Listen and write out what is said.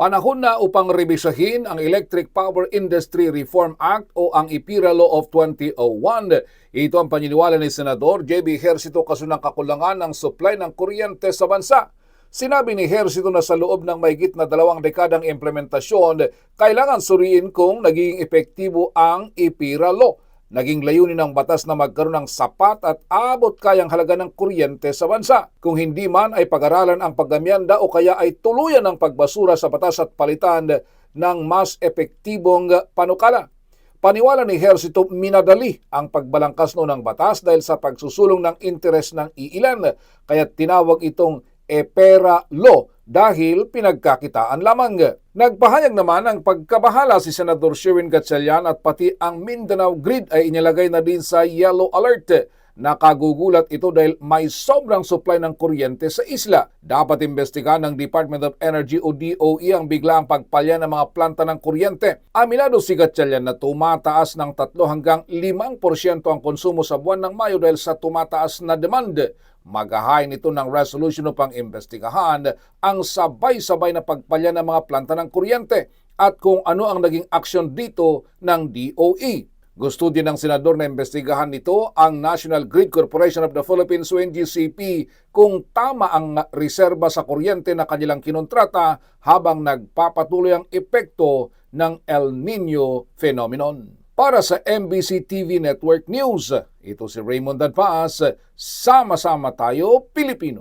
Panahon na upang rebisahin ang Electric Power Industry Reform Act o ang IPIRA Law of 2001. Ito ang paniniwala ni Senador JB Hercito kasunang kakulangan ng supply ng kuryente sa bansa. Sinabi ni Hercito na sa loob ng mahigit na dalawang dekadang implementasyon, kailangan suriin kung naging epektibo ang IPIRA Law. Naging layunin ng batas na magkaroon ng sapat at abot kayang halaga ng kuryente sa bansa. Kung hindi man ay pag-aralan ang paggamyanda o kaya ay tuluyan ang pagbasura sa batas at palitan ng mas epektibong panukala. Paniwala ni Hercito minadali ang pagbalangkas no ng batas dahil sa pagsusulong ng interes ng iilan kaya tinawag itong EPERA Law dahil pinagkakitaan lamang. Nagpahayag naman ang pagkabahala si Senador Sherwin Gatchalian at pati ang Mindanao Grid ay inilagay na din sa yellow alert. Nakagugulat ito dahil may sobrang supply ng kuryente sa isla. Dapat imbestigahan ng Department of Energy o DOE ang biglaang pagpalya ng mga planta ng kuryente. Aminado si Gatchalian na tumataas ng 3 hanggang 5% ang konsumo sa buwan ng Mayo dahil sa tumataas na demand. Magahain ito ng resolution upang imbestigahan ang sabay-sabay na pagpalya ng mga planta ng kuryente at kung ano ang naging aksyon dito ng DOE. Gusto din ng senador na imbestigahan nito ang National Grid Corporation of the Philippines o NGCP kung tama ang reserba sa kuryente na kanilang kinontrata habang nagpapatuloy ang epekto ng El Nino phenomenon. Para sa MBC TV Network News, ito si Raymond Dadpaas, sama-sama tayo Pilipino.